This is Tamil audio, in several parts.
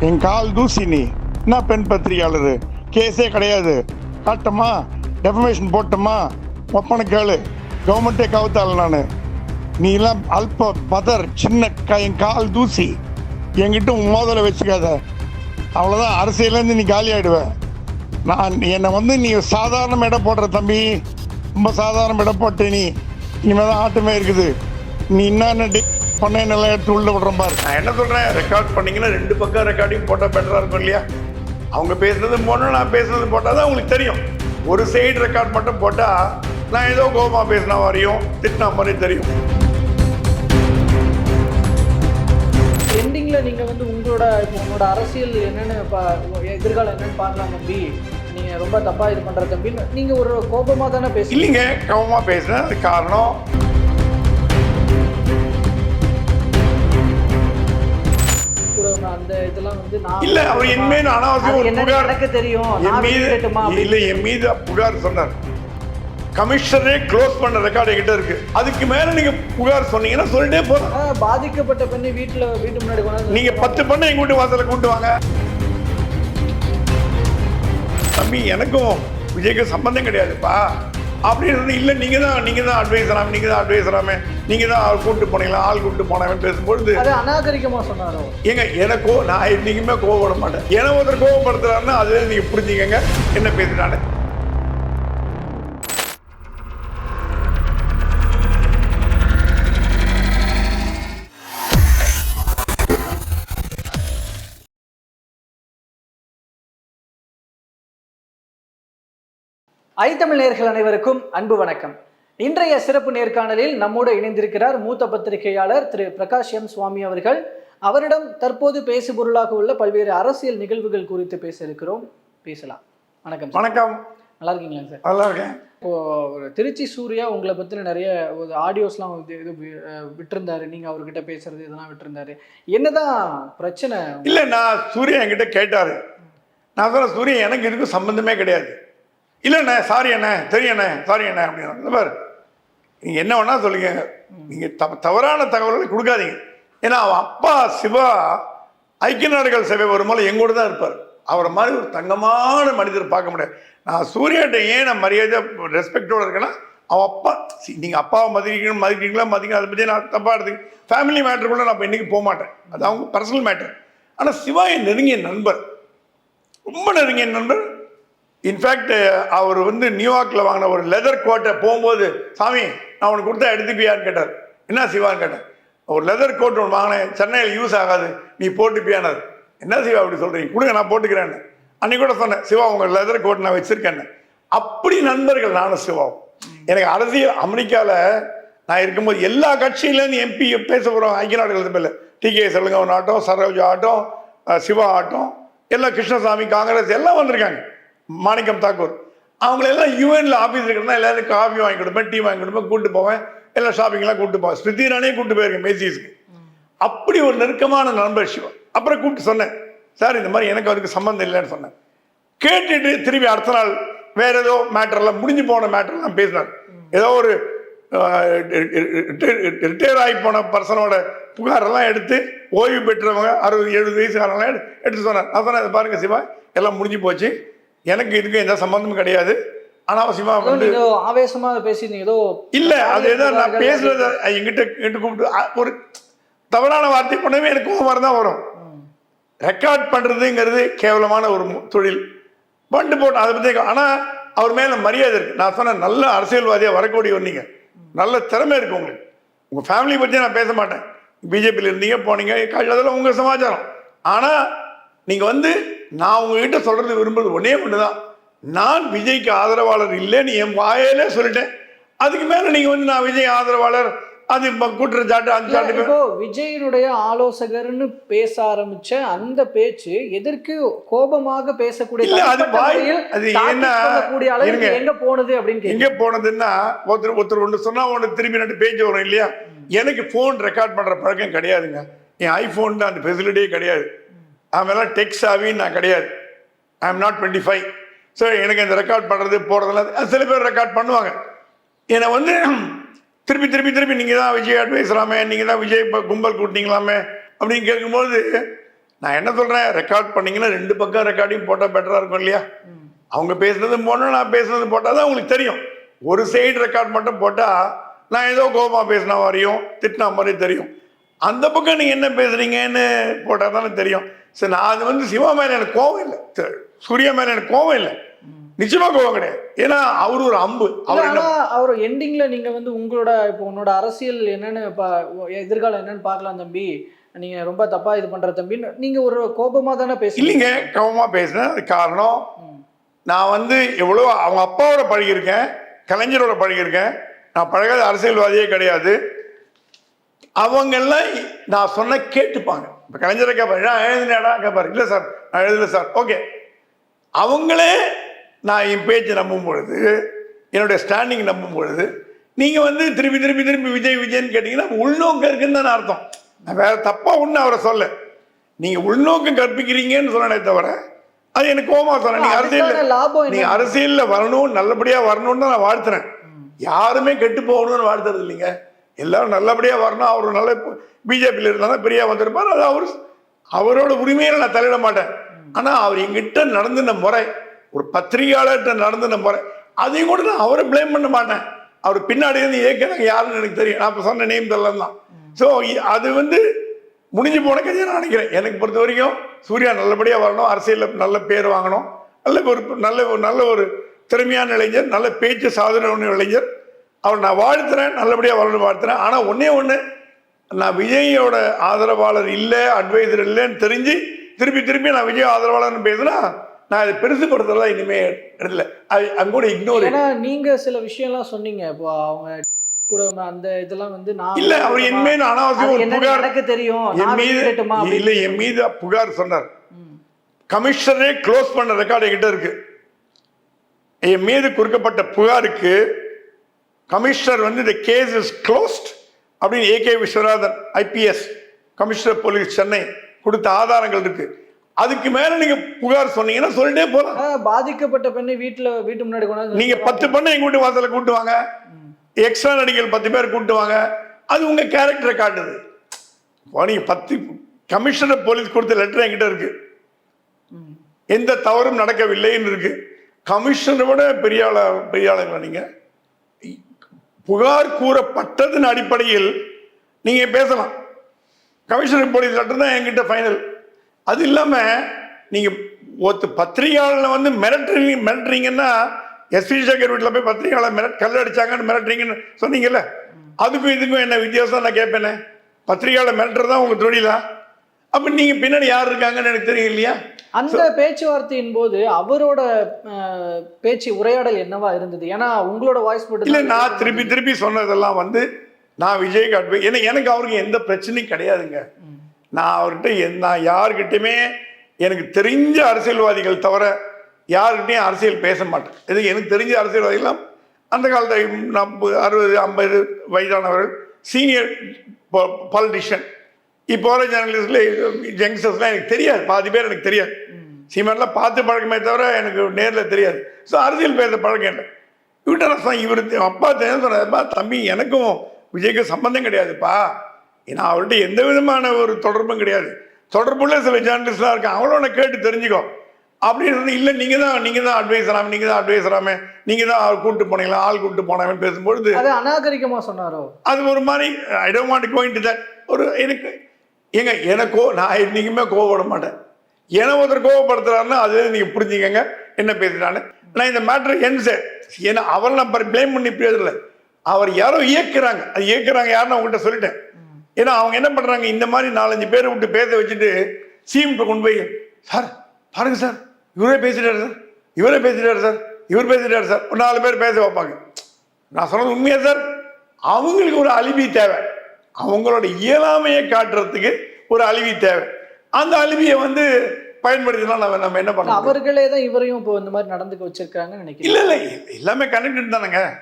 என் கால் தூசி நீ. என்ன பெண் பத்திரிகையாளர்? கேஸே கிடையாது. காட்டமா? டெஃபமேஷன் போட்டோமா? ஒப்பனை கேளு. கவர்மெண்ட்டே கவுத்தாள் நான். நீ எல்லாம் அல்ப பதர் சின்ன க என் கால் தூசி. என்கிட்ட மோதலை வச்சுக்காத. அவ்வளோதான் அரசியலேருந்து நீ காலி ஆயிடுவ. நான் என்னை வந்து நீ சாதாரண இடம் போடுற தம்பி. ரொம்ப சாதாரண இடம் போட்டு நீ. இனிமேல் தான் ஆட்டமே இருக்குது. நீ என்னென்ன டி பண்ணையெல்லாம் எடுத்து உள்ள விடுறேன் பாரு. நான் என்ன சொல்கிறேன் ரெக்கார்ட் பண்ணீங்கன்னா ரெண்டு பக்கம் ரெக்கார்டிங் போட்டால் பெட்டராக இருக்கும் இல்லையா? அவங்க பேசுனது போடணும் நான் பேசுனது போட்டால் தான் உங்களுக்கு தெரியும். ஒரு சைடு ரெக்கார்ட் மட்டும் போட்டால் நான் ஏதோ கோபமாக பேசினா வரையும் திட்டினா மாதிரி தெரியும். எண்டிங்ல நீங்க வந்து உங்களோட இப்போ உங்களோட அரசியல் என்னன்னு எதிர்காலம் என்னன்னு பார்க்கலாம் தம்பி. நீங்க ரொம்ப தப்பா இது பண்ற தம்பி. நீங்க ஒரு கோபமா தானே பேசுறீங்க? இல்லைங்க கோபமாக பேசுனேன். அது காரணம் இல்ல அவர் என் மீது அனாவசியம் ஒரு புகார் எனக்கு தெரியும். என் மீது. இல்ல என் மீது புகார் சொன்னார். கமிஷனரே க்ளோஸ் பண்ண ரெக்கார்டு என்கிட்ட இருக்கு. அதுக்கு மேல நீங்க புகார் சொன்னீங்கன்னா சொல்லிட்டே ஆ, பாதிக்கப்பட்ட பெண்ணை வீட்டுல வீட்டு முன்னாடி கொண்டாந்து நீங்க பத்து பண்ண எங்க வீட்டு வாசல்ல கூட்டு வாங்க. தம்பி எனக்கும் விஜய்க்கும் சம்பந்தம் கிடையாதுப்பா. அப்படின்னு இல்லை நீங்கள் தான் நீங்கள் தான் அட்வைசராமே நீங்கள் தான் அட்வைசராமே நீங்கள் தான் ஆள் கூப்பிட்டு போனீங்களா ஆள் கூப்பிட்டு போனாமே பேசும்பொழுது அது அநாகரிகமா சொன்னாரோ? ஏங்க எனக்கோ நான் என்னைக்குமே கோவப்பட மாட்டேன். ஏன்னா ஒருத்தர் கோவப்படுத்துறாருன்னா அதுவே நீங்க புரிஞ்சுக்கங்க. என்ன பேசுறான்னு ஐத்தமிழ் நேயர்கள் அனைவருக்கும் அன்பு வணக்கம். இன்றைய சிறப்பு நேர்காணலில் நம்மோடு இணைந்திருக்கிறார் மூத்த பத்திரிகையாளர் திரு பிரகாஷ் எம் சுவாமி அவர்கள். அவரிடம் தற்போது பேசுபொருளாக உள்ள பல்வேறு அரசியல் நிகழ்வுகள் குறித்து பேச இருக்கிறோம் பேசலாம். வணக்கம். வணக்கம். நல்லா இருக்கீங்களா சார்? நல்லா இருக்கேன். இப்போ ஒரு திருச்சி சூர்யா உங்களை பத்தின நிறைய ஒரு ஆடியோஸ்லாம் இது விட்டிருந்தாரு. நீங்க அவர்கிட்ட பேசுறது இதெல்லாம் விட்டிருந்தாரு. என்னதான் பிரச்சனை? இல்ல நான் சூர்யா என்கிட்ட கேட்டாரு. நான் சொன்னேன் சூர்யா எனக்கு இதுக்கும் சம்பந்தமே கிடையாது. இல்லைண்ணே சாரி அண்ணே தெரியும் அண்ணே சாரி அண்ணே அப்படின்னு பாரு. நீங்கள் என்ன வேணால் சொல்லுங்க. நீங்கள் த தவறான தகவல்களை கொடுக்காதீங்க. ஏன்னா அவன் அப்பா சிவா ஐக்கிய நாடுகள் சபை வரும்போது எங்கூட தான் இருப்பார். அவரை மாதிரி ஒரு தங்கமான மனிதர் பார்க்க முடியாது. நான் சூர்யாட்ட ஏன் நான் மரியாதை ரெஸ்பெக்டோடு இருக்கேன்னா அவன் அப்பா நீங்கள் அப்பாவை மதிக்கணும் மதிக்கிறீங்களா மதிக்க அதை பற்றி நான் தப்பாக எடுத்து ஃபேமிலி மேட்ருக்குள்ளே நான் இப்போ இன்றைக்கி போக மாட்டேன். அது அவங்க பர்சனல் மேட்டர் ஆனால் சிவா என் நெருங்கிய நண்பர். ரொம்ப நெருங்கிய நண்பர். இன்ஃபேக்ட் eh, அவர் வந்து நியூயார்க்கில் வாங்கின ஒரு லெதர் கோட்டை போகும்போது சாமி நான் உனக்கு கொடுத்தா எடுத்துப்பியான்னு கேட்டார். என்ன சிவான்னு கேட்டேன் ஒரு லெதர் கோட் ஒன்று வாங்கினேன். சென்னையில் யூஸ் ஆகாது. நீ போட்டுப்பியானார் என்ன சிவா அப்படி சொல்கிறீங்க கொடுங்க நான் போட்டுக்கிறேன்னு அன்னைக்கு கூட சொன்னேன் சிவா உங்கள் லெதர் கோட் நான் வச்சுருக்கேன்னு. அப்படி நண்பர்கள் நானும் சிவாவும். எனக்கு அரசியல் அமெரிக்காவில் நான் இருக்கும்போது எல்லா கட்சியிலேருந்து எம்பி பேச போகிறோம் ஐக்கிய நாடுகள் இல்லை. டி கே செல்லுங்கவன் ஆட்டம் சரோஜா ஆட்டம் சிவா ஆட்டம் எல்லாம் கிருஷ்ணசாமி காங்கிரஸ் எல்லாம் வந்திருக்காங்க. மாணிக்கம் தாக்கூர். அவங்களெல்லாம் யூஎன்ல ஆஃபீஸ் இருக்கிறதா எல்லாரும் காஃபி வாங்கி கொடுப்பேன் டீ வாங்கி கொடுப்பேன் கூப்பிட்டு போவேன். எல்லாம் ஷாப்பிங்லாம் கூப்பிட்டு போவேன். ஸ்மிருதி இரானே கூப்பிட்டு போயிருக்கேன் மேசிஸ்க்கு அப்படி ஒரு நெருக்கமான நண்பர் சிவா அப்புறம் கூப்பிட்டு சொன்னேன் சார் இந்த மாதிரி எனக்கு அவருக்கு சம்மந்தம் இல்லைன்னு சொன்னேன். கேட்டுட்டு திருப்பி அடுத்த நாள் வேற ஏதோ மேட்டர்லாம் முடிஞ்சு போன மேட்டர்லாம் பேசினார் ஏதோ ஒரு ரிட்டையர் ஆகி போன பர்சனோட புகாரெல்லாம் எடுத்து ஓய்வு பெற்றவங்க அறுபது எழுபது வயசுக்காரங்களாம் எடு- எடுத்து சொன்னார் நான் சொன்னேன் பாருங்க சிவா எல்லாம் முடிஞ்சு போச்சு. எனக்கு இதுக்கு எந்த சம்பந்தமும் கிடையாது. அனாவசியமா வந்து ஆவேசமா பேசியிருந்தீங்க ஏதோ இல்ல அது ஏதோ நான் பேசுறது எங்கிட்ட எங்கிட்ட கூப்பிட்டு ஒரு தவறான வார்த்தை பண்ணவே எனக்கு கோபம் தான் வரும். ரெக்கார்ட் பண்றதுங்கிறது கேவலமான ஒரு தொழில். பண்டு போட்டு அதை பத்தி ஆனா அவர் மேல மரியாதை இருக்கு. நான் சொன்ன நல்ல அரசியல்வாதியா வரக்கூடிய நீங்க. நல்ல திறமை இருக்கு உங்களுக்கு. உங்க ஃபேமிலி பத்தி நான் பேச மாட்டேன். பிஜேபியில் இருந்தீங்க போனீங்க அதெல்லாம் உங்க சமாச்சாரம். ஆனா நீங்க வந்து நான் உங்ககிட்ட சொல்றது விரும்புறது ஒன்னே ஒண்ணுதான். நான் விஜய்க்கு ஆதரவாளர் இல்லைன்னு என் வாயிலே சொல்லிட்டேன். அதுக்கு மேல நீங்க வந்து நான் விஜய் ஆதரவாளர் அது குற்றச்சாட்டு அந்த இல்ல, சாட்டு இப்போ விஜயனுடைய ஆலோசகர்னு பேச ஆரம்பிச்ச அந்த பேச்சு எதற்கு கோபமாக பேசக்கூடிய அது தனிப்பட்ட வாய்- முறையில் அது என்ன-. எங்க போனது அப்படின்னு. எங்க போனதுன்னா ஒருத்தர் ஒருத்தர் ஒன்று சொன்னா ஒன்று திரும்பி ரெண்டு பேஜ் வரும் இல்லையா? எனக்கு ஃபோன் ரெக்கார்ட் பண்ற பழக்கம் கிடையாதுங்க. என் ஐஃபோன் அந்த ஃபெசிலிட்டியே கிடையாது. அவெல்லாம் டெக் சாவின்னு நான் கிடையாது. I am not twenty five so எனக்கு இந்த ரெக்கார்ட் பண்ணுறது போகிறதெல்லாம் அது சில பேர் ரெக்கார்ட் பண்ணுவாங்க. என்னை வந்து திருப்பி திருப்பி திருப்பி நீங்கள் தான் விஜய் அட்வைஸ்லாமே நீங்கள் தான் விஜய் இப்போ கும்பல் கூட்டிங்களாமே அப்படின்னு கேட்கும்போது நான் என்ன சொல்கிறேன் ரெக்கார்ட் பண்ணிங்கன்னா ரெண்டு பக்கம் ரெக்கார்டிங் போட்டால் பெட்டராக இருக்கும் இல்லையா? அவங்க பேசுனதும் போடணும் நான் பேசுனது போட்டால் தான் உங்களுக்கு தெரியும். ஒரு சைடு ரெக்கார்ட் மட்டும் போட்டால் நான் ஏதோ கோபமாக பேசின மாதிரியும் திட்டின மாதிரியும் தெரியும். அந்த பக்கம் நீங்கள் என்ன பேசுகிறீங்கன்னு போட்டால் தானே தெரியும். சரி நான் அது வந்து சிவா மேலே எனக்கு கோவம் இல்லை. சூர்யா மேலே எனக்கு கோவம் இல்லை. நிச்சயமா கோவம் கிடையாது. ஏன்னா அவர் ஒரு அம்பு. அவர் அவர் எண்டிங்ல நீங்க வந்து உங்களோட இப்போ உன்னோட அரசியல் என்னன்னு எதிர்காலம் என்னன்னு பார்க்கலாம் தம்பி. நீங்க ரொம்ப தப்பா இது பண்ற தம்பின்னு நீங்க ஒரு கோபமா தானே பேசுறீங்க? இல்லைங்க கோவமா பேசினேன் அது காரணம். நான் வந்து எவ்வளோ அவங்க அப்பாவோட பழகியிருக்கேன். கலைஞரோட பழகியிருக்கேன். நான் பழகாத அரசியல்வாதியே கிடையாது. அவங்கெல்லாம் நான் சொன்ன கேட்டுப்பாங்க. இப்போ கலைஞரை கேட்பாரு நான் எழுதினேடா கேட்பாரு இல்லை சார் நான் எழுதல சார். ஓகே. அவங்களே நான் என் பேச்சை நம்பும் பொழுது என்னுடைய ஸ்டாண்டிங் நம்பும் பொழுது நீங்கள் வந்து திருப்பி திருப்பி திருப்பி விஜய் விஜய்ன்னு கேட்டிங்கன்னா உள்நோக்கம் இருக்குன்னு தானே அர்த்தம். நான் வேற தப்பாக ஒன்றும் அவரை சொல்ல நீங்கள் உள்நோக்கம் கற்பிக்கிறீங்கன்னு சொன்னனே தவிர அது எனக்கு கோமா சொன்னேன் நீங்கள் அரசியல்? நீங்க அரசியல்ல வரணும் நல்லபடியா வரணும்னு தான் நான் வாழ்த்துறேன். யாருமே கெட்டு போகணும்னு வாழ்த்துறது இல்லைங்க. எல்லாரும் நல்லபடியா வரணும். அவர் நல்ல பிஜேபியில் இருந்தாலும் பெரியா வந்திருப்பார். அது அவர் அவரோட உரிமையில நான் தலையிட மாட்டேன். ஆனா அவர் எங்கிட்ட நடந்துன முறை ஒரு பத்திரிகையாளர்கிட்ட நடந்துன முறை அதையும் கூட நான் அவரை பிளேம் பண்ண மாட்டேன். அவர் பின்னாடி இருந்து ஏற்கனவே யாருன்னு எனக்கு தெரியும். நான் இப்போ சொன்ன நேம் தெரியலாம் தான். ஸோ அது வந்து முடிஞ்சு போன கதையை நான் நினைக்கிறேன். எனக்கு பொறுத்த வரைக்கும் சூர்யா நல்லபடியாக வரணும். அரசியலில் நல்ல பேர் வாங்கணும். நல்ல ஒரு நல்ல ஒரு நல்ல ஒரு திறமையான இளைஞர் நல்ல பேச்சு சாதனை இளைஞர். அவர் நான் வாழ்த்துறேன் நல்லபடியாக வரணும் வாழ்த்துறேன். ஆனால் ஒன்றே ஒன்று நான் விஜயோட ஆதரவாளர் இல்லை அட்வைசர் இல்லைன்னு தெரிஞ்சு திருப்பி திருப்பி நான் விஜய் ஆதரவாளர்னு பேசுனா நான் இதை பெருசுப்படுத்துறதா இனிமே இடத்துல ஐ அங்க கூட இக்னோர் ஏன்னா நீங்க சில விஷயம்லாம் சொன்னீங்க. இப்போ அவங்க கூட அந்த இதெல்லாம் வந்து நான் இல்ல அவர் என் மீது அனாவசியம் அது ஒரு புகார் எனக்கு தெரியும் என் மீது இல்ல என் மீது புகார் சொன்னார். கமிஷனரே க்ளோஸ் பண்ண ரெக்கார்டு என்கிட்ட இருக்கு. என் மீது கொடுக்கப்பட்ட புகாருக்கு கமிஷனர் வந்து இந்த கேஸ் இஸ் க்ளோஸ்ட் அப்படின்னு AK Viswanathan IPS commissioner police Chennai கொடுத்த ஆதாரங்கள் இருக்கு. அதுக்கு மேல நீங்க புகார் சொன்னீங்கன்னா சொல்லிட்டே போலாம். பாதிக்கப்பட்ட பெண்ணை வீட்டுல வீட்டு முன்னாடி கொண்டாந்து நீங்க பத்து பண்ணை எங்க வீட்டு வாசல்ல கூட்டு வாங்க. எக்ஸ்ட்ரா நடிகர்கள் பத்து பேர் கூட்டு வாங்க. அது உங்க கேரக்டரை காட்டுது. நீங்க பத்து கமிஷனர் போலீஸ் கொடுத்த லெட்டர் என்கிட்ட இருக்கு. எந்த தவறும் நடக்கவில்லைன்னு இருக்கு. கமிஷனை விட பெரிய ஆளா பெரிய ஆளுங்களா நீங்க? புகார் கூறப்பட்டதன் அடிப்படையில் நீங்க பேசலாம். கமிஷனர் போலீஸ் லெட்டர் தான் என்கிட்ட ஃபைனல் அது இல்லாம நீங்க ஒத்து பத்திரிகையாளர்ல வந்து மிரட்டுறீங்க மிரட்டுறீங்கன்னா எஸ்பி சேகர் வீட்டில் போய் பத்திரிகையாளர் மிரட் கல் அடிச்சாங்கன்னு மிரட்டுறீங்கன்னு சொன்னீங்கல்ல? அதுக்கும் இதுக்கும் என்ன வித்தியாசம்? நான் கேட்பேனே. பத்திரிகையாளர் மிரட்டுறது உங்க தொழிலா? அப்ப நீங்க பின்னாடி யார் இருக்காங்கன்னு எனக்கு தெரியும் இல்லையா? அந்த பேச்சுவார்த்தையின் போது அவரோட பேச்சு உரையாடல் என்னவா இருந்தது? ஏன்னா உங்களோட வாய்ஸ் மட்டும் இல்ல நான் திருப்பி திருப்பி சொன்னதெல்லாம் வந்து நான் விஜய்க்கு அட்வை ஏன்னா எனக்கு அவருக்கு எந்த பிரச்சனையும் கிடையாதுங்க. நான் அவர்கிட்ட நான் யார்கிட்டயுமே எனக்கு தெரிஞ்ச அரசியல்வாதிகள் தவிர யார்கிட்டயும் அரசியல் பேச மாட்டேன். இது எனக்கு தெரிஞ்ச அரசியல்வாதிகள்லாம் அந்த காலத்தில் நாற்பது அறுபது ஐம்பது வயதானவர்கள் சீனியர் பாலிட்டிஷியன் இப்போ வர ஜேர்னலிஸ்ட்ல யங்ஸ்டர்ஸ்லாம் எனக்கு தெரியாது. பாதி பேர் எனக்கு தெரியாது. சீமான்லாம் பார்த்து பழக்கமே தவிர எனக்கு நேரில் தெரியாது. ஸோ அரசியல் பேச பழக்கம் இல்லை. சொன்னேன், இவர் அப்பா தெரியும் சொன்னப்பா தம்பி எனக்கும் விஜய்க்கும் சம்பந்தம் கிடையாதுப்பா. ஏன்னா அவர்கிட்ட எந்த விதமான ஒரு தொடர்பும் கிடையாது. தொடர்புள்ள சில ஜேர்னலிஸ்ட்லாம் இருக்காங்க. அவங்களோட நான் கேட்டு தெரிஞ்சுக்கோ. அப்படின்னு சொன்னா, இல்லை நீங்கள் தான் நீங்கள் தான் அட்வைசராமே நீங்கள் தான் அட்வைசராமே நீங்கள் தான் ஆள் கூப்பிட்டு போனீங்களா? ஆள் கூப்பிட்டு போனாங்கன்னு பேசும்பொழுது அது அநாகரிகமா சொன்னாரோ? அது ஒரு மாதிரி I don't want going to that ஒரு எனக்கு ஏங்க எனக்கோ நான் என்றைக்குமே கோவப்பட மாட்டேன் என ஒருத்தர் கோவப்படுத்துறாருன்னா அது நீங்கள் புரிஞ்சுக்கங்க என்ன பேசுறான்னு நான்? இந்த மேட்ரு என் சார் ஏன்னா அவரை நான் ப்ளேம் பண்ணி பேசல அவர் யாரோ இயக்குறாங்க. அது இயக்குறாங்க யாருன்னு அவங்ககிட்ட சொல்லிட்டேன். ஏன்னா அவங்க என்ன பண்றாங்க? இந்த மாதிரி நாலஞ்சு பேரை விட்டு பேச வச்சுட்டு சிஎம்கிட்ட கொண்டு போய் சார் பாருங்க சார் இவரே பேசிட்டாரு சார். இவரே பேசிட்டாரு சார். இவர் பேசிட்டாரு சார். ஒரு நாலு பேர் பேச வைப்பாங்க. நான் சொன்னது உண்மையா சார்? அவங்களுக்கு ஒரு அலிபி தேவை. அவங்களோட இயலாமையை காட்டுறதுக்கு ஒரு அழிவி தேவை. அந்த அழிவியை வந்து பயன்படுத்தினா நம்ம நம்ம என்ன பண்ண முடியும்? அவர்களே தான் இவரையும் இப்போ இந்த மாதிரி நடந்துக்க வச்சிருக்காங்கன்னு நினைக்கிறேன். இல்ல இல்ல எல்லாமே கனெக்டட் தானேங்க.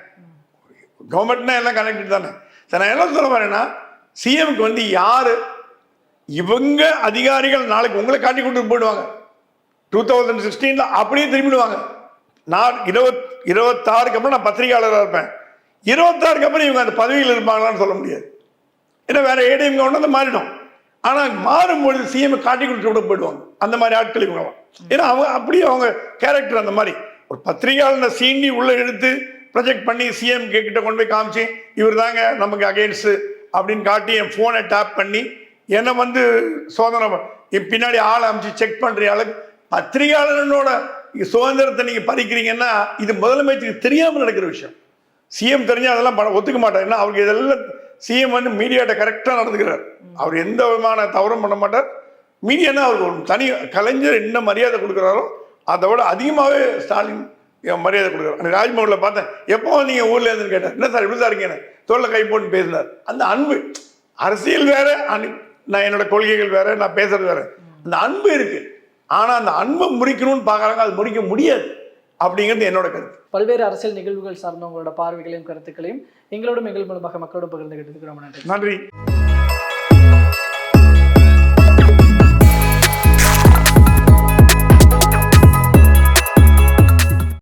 கவர்மெண்ட்னா எல்லாம் கனெக்டட் தானே. சரி நான் என்ன சொல்ல வரேன்னா சிஎம்க்கு வந்து யாரு? இவங்க அதிகாரிகள் நாளைக்கு உங்களை காட்டி கொண்டு போயிடுவாங்க. டூ தௌசண்ட் சிக்ஸ்டீனில் அப்படியே திரும்பிடுவாங்க. நான் இருபத் இருபத்தாறுக்கு அப்புறம் நான் பத்திரிகையாளராக இருப்பேன். இருபத்தாறுக்கு அப்புறம் இவங்க அந்த பதவியில் இருப்பாங்களான்னு சொல்ல முடியாது. ஏன்னா வேற ஏடிஎம் கொண்டு மாறிடும். ஆனால் மாறும்பொழுது சிஎம் காட்டி கொடுத்து விட போயிடுவாங்க. அந்த மாதிரி ஆட்கள் இவங்கலாம் ஏன்னா அவங்க அப்படியே அவங்க கேரக்டர் அந்த மாதிரி. ஒரு பத்திரிகையாளர் சீண்டி உள்ள எடுத்து ப்ரொஜெக்ட் பண்ணி சிஎம் கிட்ட கொண்டு போய் காமிச்சு இவர் தாங்க நமக்கு அகேன்ஸ்ட் அப்படின்னு காட்டி என் ஃபோனை டேப் பண்ணி என்னை வந்து சோதனை என் பின்னாடி ஆளை அமைச்சு செக் பண்ணுற அளவுக்கு பத்திரிகையாளனோட சுதந்திரத்தை நீங்கள் பறிக்கிறீங்கன்னா இது முதலமைச்சருக்கு தெரியாமல் நடக்கிற விஷயம். சிஎம் தெரிஞ்சால் அதெல்லாம் ஒத்துக்க மாட்டார். ஏன்னா அவருக்கு இதெல்லாம் சிஎம் வந்து மீடியாட்ட கரெக்டாக நடந்துக்கிறார். அவர் எந்த விதமான தவறும் பண்ண மாட்டார். மீடியானா அவருக்கு ஒரு தனி கலைஞர் என்ன மரியாதை கொடுக்குறாரோ அதை விட அதிகமாகவே ஸ்டாலின் மரியாதை கொடுக்குறாரு. அந்த ராஜ்மோகனில் பார்த்தேன் எப்போ நீங்கள் ஊரில் இருந்து கேட்டேன். என்ன சார் இப்படி தான் இருக்கீங்க தோல்ல கை போட்டு பேசினார். அந்த அன்பு அரசியல் வேற அனு- நான் என்னோட கொள்கைகள் வேற நான் பேசுறது வேற. அந்த அன்பு இருக்கு. ஆனால் அந்த அன்பை முறிக்கணும்னு பார்க்குறாங்க அது முறிக்க முடியாது. அப்படிங்கிறது என்னோட கருத்து. பல்வேறு அரசியல் நிகழ்வுகள் சார்ந்த உங்களோட பார்வைகளையும் கருத்துக்களையும் எங்களோடும் எங்கள் மூலமாக மக்களோடு பகிர்ந்துகிட்டு ரொம்ப நன்றி. நன்றி.